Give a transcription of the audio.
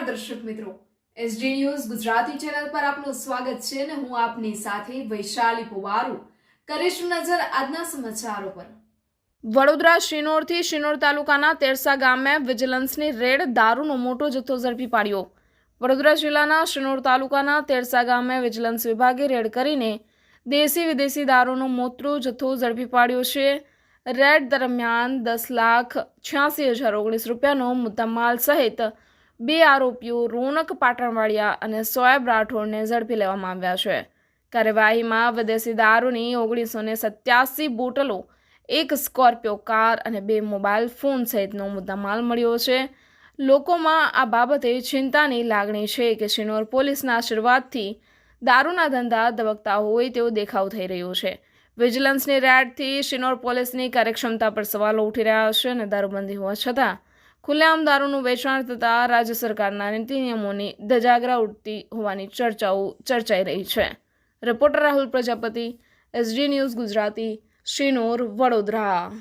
નમસ્કાર દર્શક મિત્રો એસડી ન્યૂઝ ગુજરાતી ચેનલ પર આપનું સ્વાગત છે અને હું આપની સાથે વૈશાલી પુવારુ. કરીશું નજર આજના સમાચારો પર. વડોદરા શિનોરથી શિનોર તાલુકાના તેરસા ગામે વિજિલન્સની રેડ દારૂનો મોટો જથ્થો ઝડપી પાડ્યો. વડોદરા જિલ્લાના શિનોર તાલુકાના તેરસા ગામે વિજિલન્સ વિભાગે રેડ કરીને દેશી વિદેશી દારૂનો મોટો જથ્થો ઝડપી પાડ્યો છે. રેડ દરમિયાન દસ લાખ છ્યાસી હજાર ઓગણીસ રૂપિયાનો મુદ્દામાલ સહિત બે આરોપીઓ રોનક પાટણવાડિયા અને સોએબ રાઠોડને ઝડપી લેવામાં આવ્યા છે. કાર્યવાહીમાં વિદેશી દારૂની ઓગણીસો ને સત્યાસી બોટલો, એક સ્કોર્પિયો કાર અને બે મોબાઈલ ફોન સહિતનો મુદ્દામાલ મળ્યો છે. લોકોમાં આ બાબતે ચિંતાની લાગણી છે કે શિનોર પોલીસના આશીર્વાદથી દારૂના ધંધા ધબકતા હોય તેવો દેખાવ થઈ રહ્યો છે. વિજિલન્સની રેડથી શિનોર પોલીસની કાર્યક્ષમતા પર સવાલો ઉઠી રહ્યા છે અને દારૂબંધી હોવા છતાં ખુલ્લેઆમ દારૂનું વેચાણ થતાં રાજ્ય સરકારના નીતિ નિયમોની ધજાગરા ઉઠતી હોવાની ચર્ચાઓ ચર્ચાઈ રહી છે. Reporter Rahul Prajapati, SD news Gujarati, શ્રીનોર, Vadodara.